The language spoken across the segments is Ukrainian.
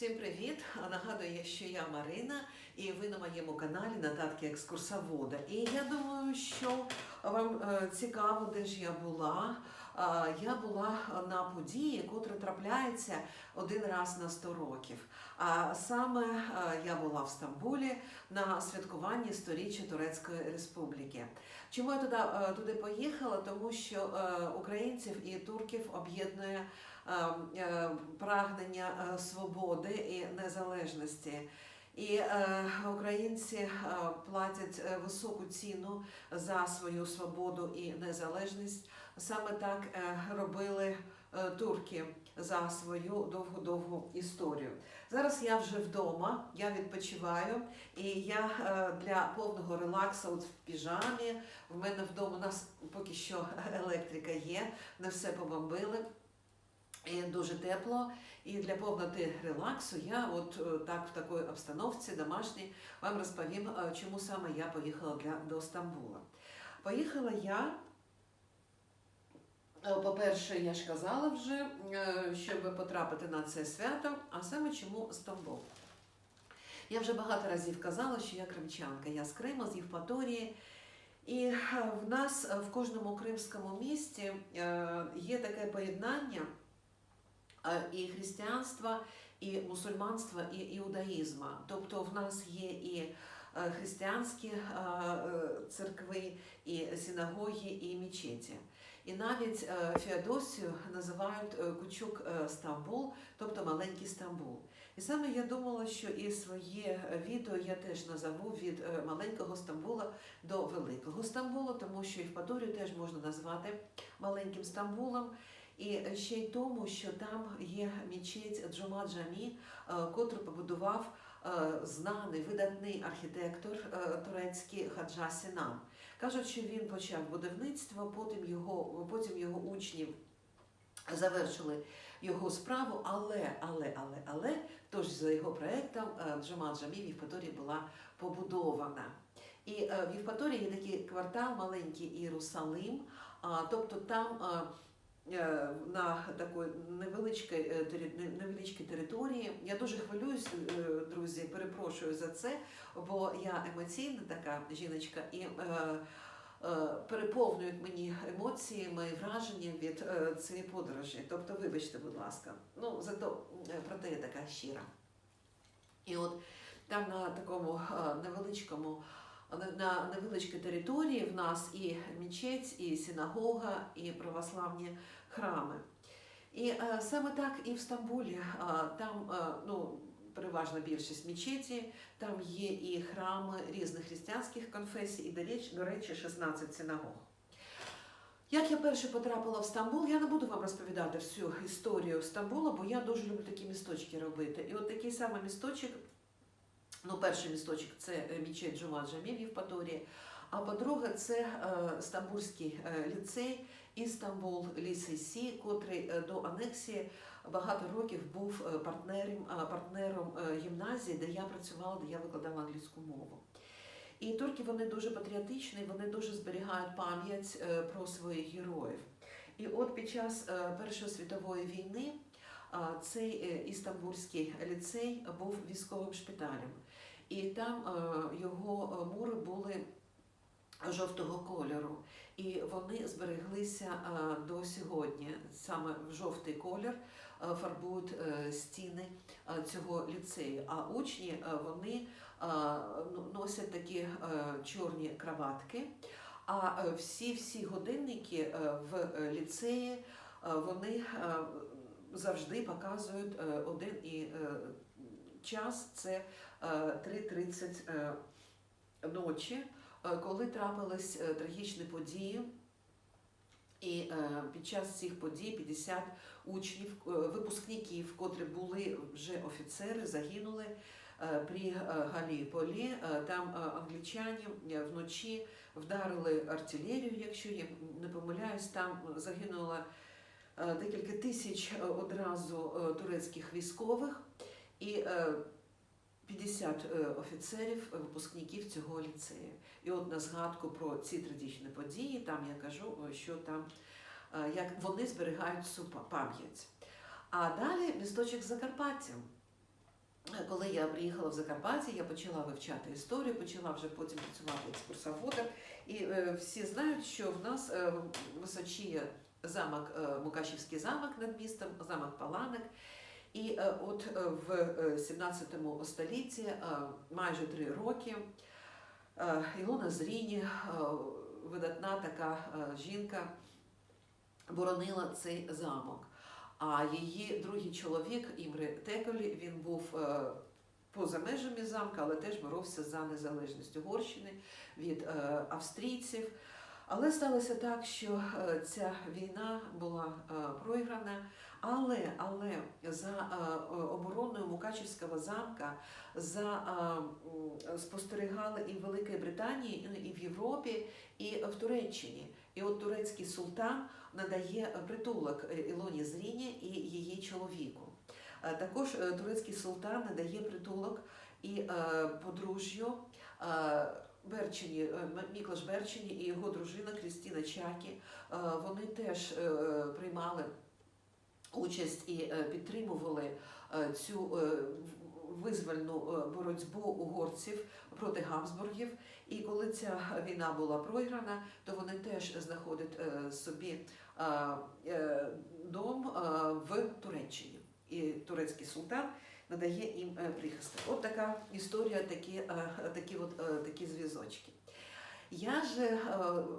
Всім привіт! Нагадую, що я Марина, і ви на моєму каналі Нотатки екскурсовода. І я думаю, що вам е, цікаво, де ж я була. Я була на події, котра трапляється один раз на 100 років. А саме е, я була в Стамбулі на святкуванні сторіччя Турецької Республіки. Чому я туди, е, туди поїхала? Тому що українців і турків об'єднує прагнення е, свободи і незалежності. І е, українці е, платять е, високу ціну за свою свободу і незалежність. Саме так е, робили е, турки за свою довгу-довгу історію. Зараз я вже вдома, я відпочиваю, і я е, для повного релаксу от в піжамі. В мене вдома у нас поки що електрика є, не все побомбили. І дуже тепло, і для повноти релаксу я от е, так в такій обстановці домашній вам розповім, е, чому саме я поїхала для, до Стамбула. Поїхала я, е, по-перше, я ж казала вже, щоб потрапити на це свято, а саме чому Стамбул. Я вже багато разів казала, що я кримчанка, я з Криму, з Євпаторії. І в нас в кожному кримському місті є таке поєднання і християнства, і мусульманства, і іудаїзма. Тобто в нас є і е, християнські е, е, церкви, і синагоги, і мечеті. І навіть е, Феодосію називають е, Кучук е, Стамбул, тобто маленький Стамбул. І саме я думала, що і своє е, відео я теж назову від е, маленького Стамбула до великого Стамбула, тому що Євпаторію теж можна назвати маленьким Стамбулом. І ще й тому, що там є мечеть Джума Джамі, е, котру побудував е, знаний видатний архітектор е, турецький Хаджа Сінан. Кажуть, що він почав будівництво, потім його, потім його учні завершили його справу, але, але, але, але, тож за його проектом е, Джума Джамі в Євпаторії була побудована. І в Євпаторії є такий квартал маленький Єрусалим, тобто там на такої невеличкій, е, невеличкій території. Я дуже хвилююсь, е, друзі, перепрошую за це, бо я емоційна така жіночка і. е, е, Переповнюють мені емоції, мої враження від е, цієї подорожі. Тобто, вибачте, будь ласка. Ну, зато е, проте я така щира. І от там на такому е, невеличкому, на- невеличкій території в нас і мечеть, і синагога, і православні храми. І е, саме так і в Стамбулі. Е, там е, ну, переважна більшість мечеті, там є і храми різних християнських конфесій, і, до речі, 16 синагог. Як я перше потрапила в Стамбул, я не буду вам розповідати всю історію Стамбула, бо я дуже люблю такі місточки робити. І от такий самий місточок, ну, перший місточок це е, мічеть Джума Джамі в Євпаторії, а по-друге, це е, Стамбульський е, ліцей Істанбул Лісейсі, котрий до анексії багато років був партнером, партнером гімназії, де я працювала, де я викладала англійську мову. І турки вони дуже патріотичні, вони дуже зберігають пам'ять про своїх героїв. І от під час Першої світової війни цей Істамбульський ліцей був військовим шпиталем. І там е, його е, мури були жовтого кольору. І вони збереглися е, до сьогодні. Саме в жовтий колір фарбують стіни цього ліцею. А учні вони ну, носять такі чорні краватки. А е, всі всі годинники в ліцеї вони завжди показують один і час це е, 3.30 е, ночі, е, коли трапились е, трагічні події. І е, під час цих подій 50 учнів, е, випускників, котрі були вже офіцери, загинули е, при е, Галіполі. Е, Там е, англічані е, вночі вдарили артилерію, якщо я не помиляюсь, там загинуло е, декілька тисяч е, одразу е, турецьких військових і е, 50 е, офіцерів, е, випускників цього ліцею. І от на згадку про ці трагічні події, там я кажу, е, що там е, як вони зберігають цю пам'ять. А далі місточок Закарпаття. коли я приїхала в Закарпаття, я почала вивчати історію, почала вже потім працювати екскурсоводом. І е, всі знають, що в нас е, височіє замок, е, Мукачівський замок над містом, замок Паланик. І е, от е, в е, 17 столітті, е, майже три роки, Ілона Зріні, видатна така жінка, боронила цей замок. А її другий чоловік, Імри Теколі, він був поза межами замка, але теж боровся за незалежність Угорщини від австрійців. Але сталося так, що е, ця війна була е, програна, але, але за е, обороною Мукачівського замка за, спостерігали і в Великій Британії, і в Європі, і в Туреччині. І от турецький султан надає притулок Ілоні Зріні і її чоловіку. Також турецький султан надає притулок і подружжю Берчині, е, Міклаш Берчині і його дружина Крістіна Чакі. Е, Вони теж е, приймали участь і підтримували цю визвольну боротьбу угорців проти Габсбургів. І коли ця війна була програна, то вони теж знаходять собі дом в Туреччині. І турецький султан надає їм е, прихисток. От така історія, такі, е, такі, от, е, такі зв'язочки. Я же,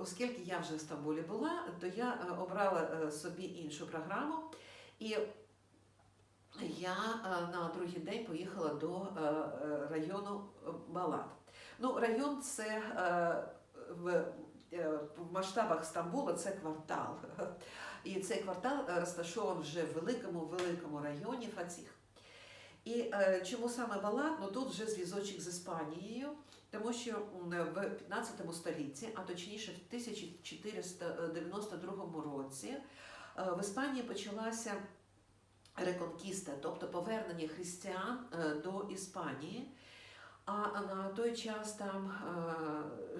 оскільки я вже в Стамбулі була, то я обрала собі іншу програму. І я на другий день поїхала до району Балат. Ну, район це в, масштабах Стамбула це квартал. І цей квартал розташований вже в великому великому районі Фатіх. І е, чому саме Балат? Ну тут вже зв'язочок з Іспанією, тому що в 15 столітті, а точніше в 1492 році, е, в Іспанії почалася реконкіста, тобто повернення християн е, до Іспанії. А на той час там е,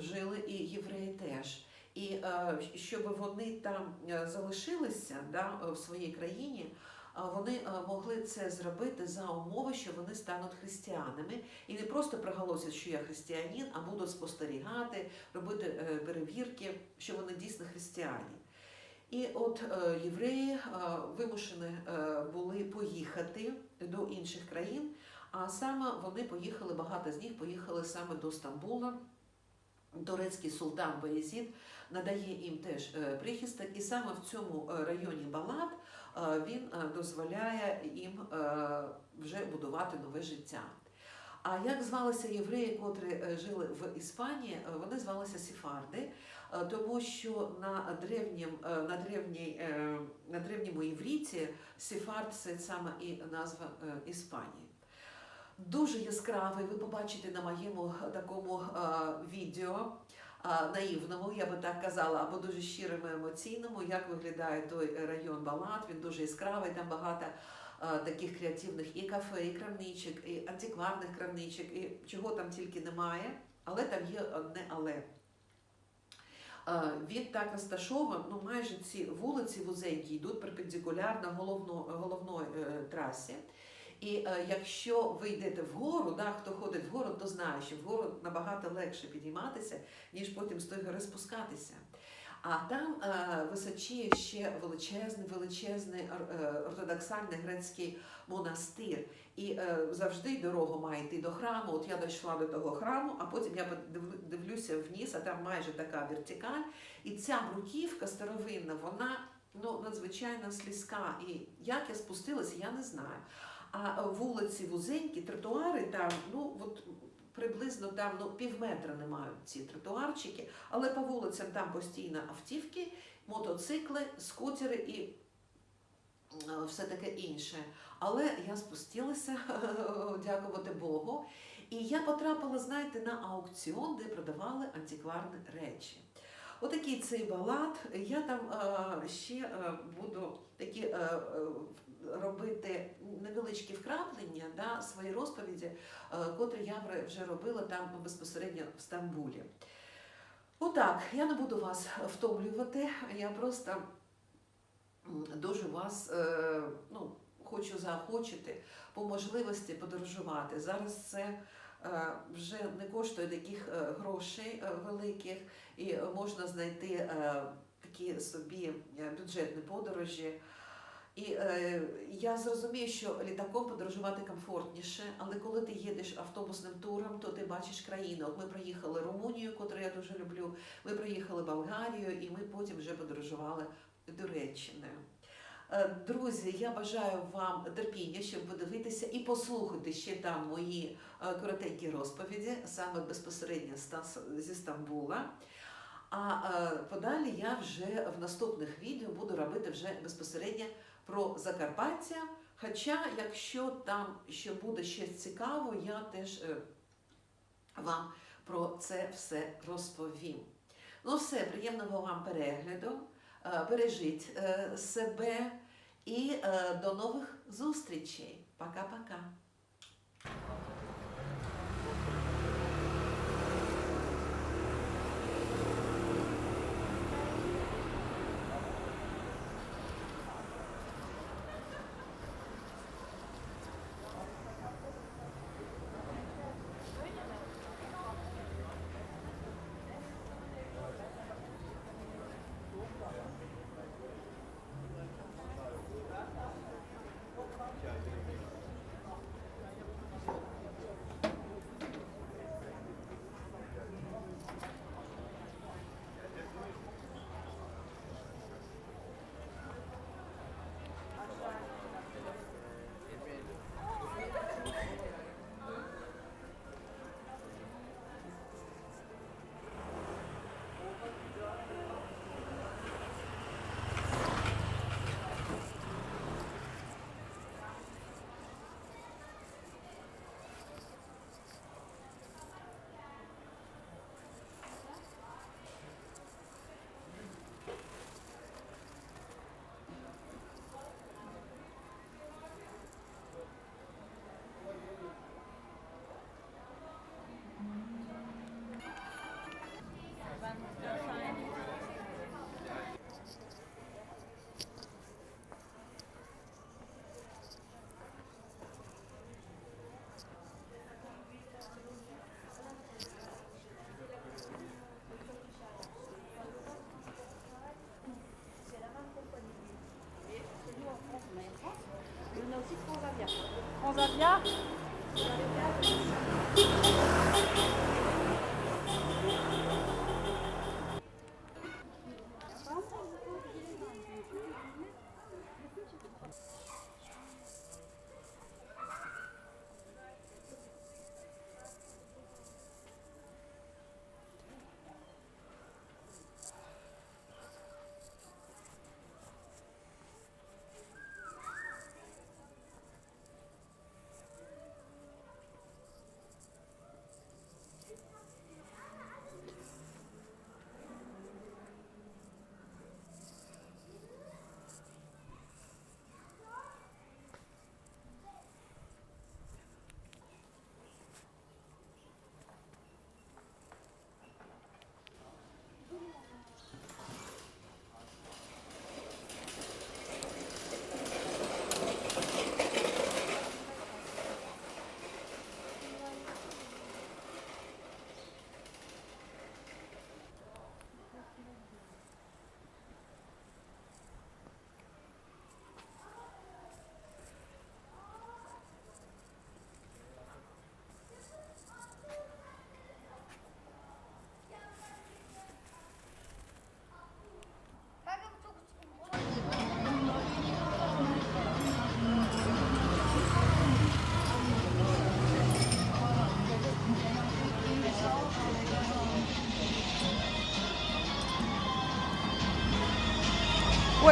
жили і євреї теж. І е, щоб вони там е, залишилися да, в своїй країні, вони е, могли це зробити за умови, що вони стануть християнами, і не просто проголосять, що я християнин, а будуть спостерігати, робити е, перевірки, що вони дійсно християни. І от е, євреї вимушені були поїхати до інших країн, а саме вони поїхали, багато з них поїхали саме до Стамбула. Турецький султан Баязід надає їм теж прихисток, і саме в цьому районі Балат він е, дозволяє їм е, вже будувати нове життя. А як звалися євреї, котрі е, жили в Іспанії, Е, вони звалися Сефарди, е, тому що на древнім, е, на древній, е, на древньому івріті Сефард це саме і назва е, Іспанії. Дуже яскравий, ви побачите на моєму такому е, відео е, наївному, я би так казала, або дуже щирому емоційному, як виглядає той район Балат. Він дуже яскравий, там багато таких креативних і кафе, і крамничок, і антикварних крамничок, і чого там тільки немає, але там є одне але. Він так розташований, ну майже ці вулиці вузенькі йдуть перпендикулярно головно, головної е, трасі. І е, якщо ви йдете вгору, да, хто ходить вгору, то знає, що вгору набагато легше підійматися, ніж потім з тої гори спускатися. А там е, височіє ще величезний, величезний е, ортодоксальний грецький монастир. І е, завжди дорога має йти до храму. От я дійшла до того храму, а потім я дивлюся вниз, а там майже така вертикаль. І ця бруківка старовинна, вона ну, надзвичайно слізка. І як я спустилася, я не знаю. А вулиці вузенькі, тротуари там, ну от приблизно там ну, пів метра не мають ці тротуарчики, але по вулицям там постійно автівки, мотоцикли, скутери і е, все таке інше. Але я спустилася, дякувати Богу. І я потрапила, знаєте, на аукціон, де продавали антикварні речі. Отакий цей балат. Я там е, ще е, буду такі е, е, робити невеличкі вкраплення да, свої розповіді, е, котрі я вже робила там безпосередньо в Стамбулі. Отак, я не буду вас втомлювати, я просто дуже вас е, ну, хочу заохочити по можливості подорожувати. Зараз це е, вже не коштує таких грошей великих, і можна знайти такі собі бюджетні подорожі. І е, я зрозумію, що літаком подорожувати комфортніше, але коли ти їдеш автобусним туром, то ти бачиш країну. Ми проїхали Румунію, яку я дуже люблю. Ми проїхали Болгарію, і ми потім вже подорожували Туреччиною. Е, Друзі, я бажаю вам терпіння, щоб подивитися і послухати ще там мої е, коротенькі розповіді, саме безпосередньо зі Стамбула. А е, подалі я вже в наступних відео буду робити вже безпосередньо про Закарпаття. Хоча, якщо там ще буде щось цікаво, я теж е, вам про це все розповім. Ну, все, приємного вам перегляду. Е, Бережіть е, себе і до нових зустрічей. Пока-пока. gesagt, ja,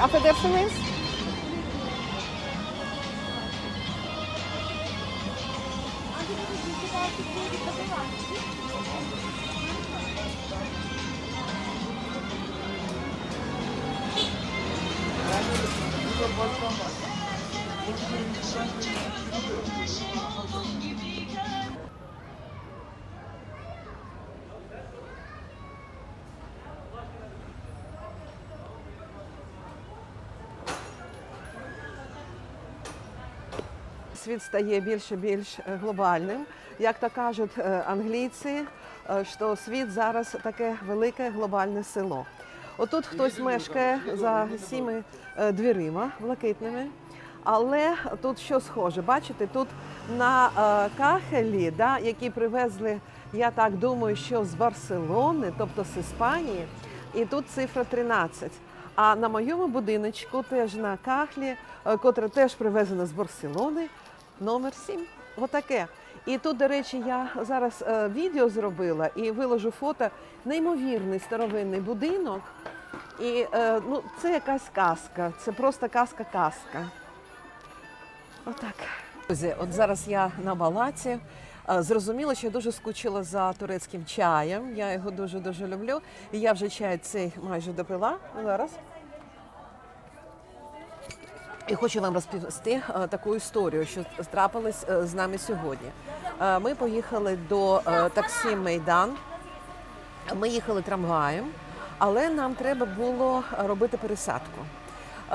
affedersiniz? Thank you. Світ стає більше більш е, глобальним. Як то кажуть е, англійці, е, що світ зараз таке велике глобальне село. Отут хтось мешкає за цими е, дверима блакитними. Але тут що схоже, бачите, тут на кахелі, да, які привезли, я так думаю, що з Барселони, тобто з Іспанії, і тут цифра 13. А на моєму будиночку теж на кахлі, котре теж привезено з Барселони, номер 7. Отаке. І тут, до речі, я зараз е, відео зробила і виложу фото. Неймовірний старовинний будинок. І е, ну, це якась казка, це просто казка-казка. Отак. Друзі, от зараз я на балаці. Е, Зрозуміло, що я дуже скучила за турецьким чаєм. Я його дуже дуже люблю. І я вже чай цей майже допила зараз. І хочу вам розповісти е, таку історію, що трапилась е, з нами сьогодні. Е, Ми поїхали до таксі Мейдан. Ми їхали трамваєм, але нам треба було робити пересадку.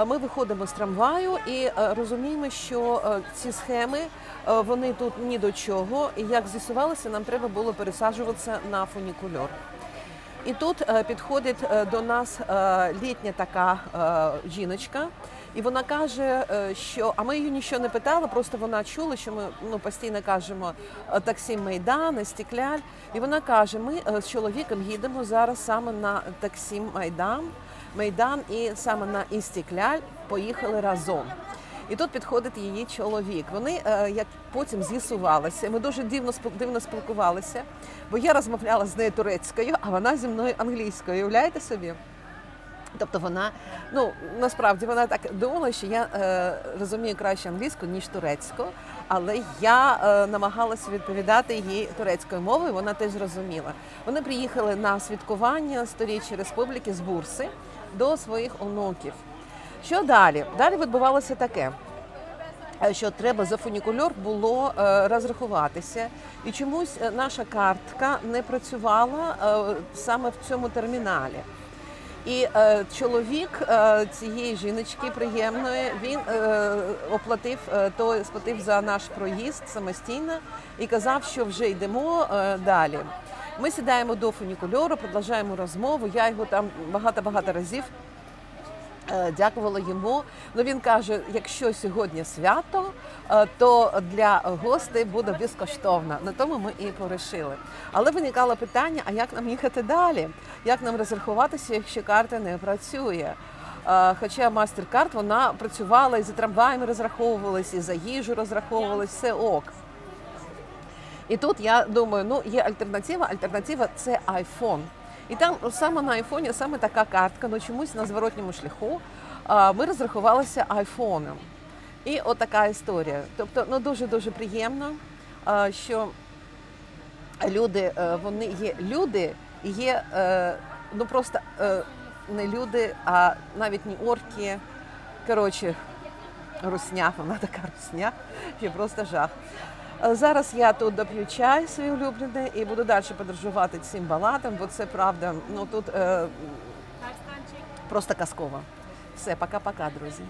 Ми виходимо з трамваю і розуміємо, що ці схеми вони тут ні до чого. І як з'ясувалося, нам треба було пересаджуватися на фунікульор. І тут підходить до нас літня така жіночка, і вона каже, е, що а ми її нічого не питали, просто вона чула, що ми ну постійно кажемо е, таксі Майдан, Істікляль. І вона каже: ми е, з чоловіком їдемо зараз саме на таксі Майдан, Майдан і саме на Істікляль поїхали разом. І тут підходить її чоловік. Вони як потім з'ясувалися. Ми дуже дивно дивно спілкувалися, бо я розмовляла з нею турецькою, а вона зі мною англійською. Уявляєте собі? Тобто вона, ну насправді вона так думала, що я е, розумію краще англійську, ніж турецьку, але я е, намагалася відповідати їй турецькою мовою, вона теж зрозуміла. Вони приїхали на святкування сторіччя республіки з Бурси до своїх онуків. Що далі? Далі відбувалося таке. е, Що треба за фунікульор було е, розрахуватися, і чомусь е, наша картка не працювала саме в цьому терміналі. І е, чоловік е, цієї жіночки приємної він е, оплатив е, то сплатив за наш проїзд самостійно і казав, що вже йдемо е, далі. Ми сідаємо до фунікульору, продовжуємо розмову. Я його там багато-багато разів е, дякувала йому. Ну він каже: якщо сьогодні свято, е, то для гостей буде безкоштовно. На тому ми і порішили. Але виникало питання: а як нам їхати далі? Як нам розрахуватися, якщо карта не працює? Е, Хоча MasterCard вона працювала і за трамваями розраховувалась, і за їжу розраховувалась, все ок. І тут я думаю, ну є альтернатива. Альтернатива це iPhone. І там саме на айфоні саме така картка, ну чомусь на зворотньому шляху ми розрахувалися айфоном. І от така історія. Тобто, ну дуже дуже приємно, що люди, е, вони є люди, є е, ну просто е, не люди, а навіть не орки. Коротше, русня, вона така русня, що просто жах. Е, Зараз я тут доп'ю чай свій улюблений і буду далі подорожувати цим балатом, бо це правда. Ну тут е, просто казково. Все, пока-пока, друзі.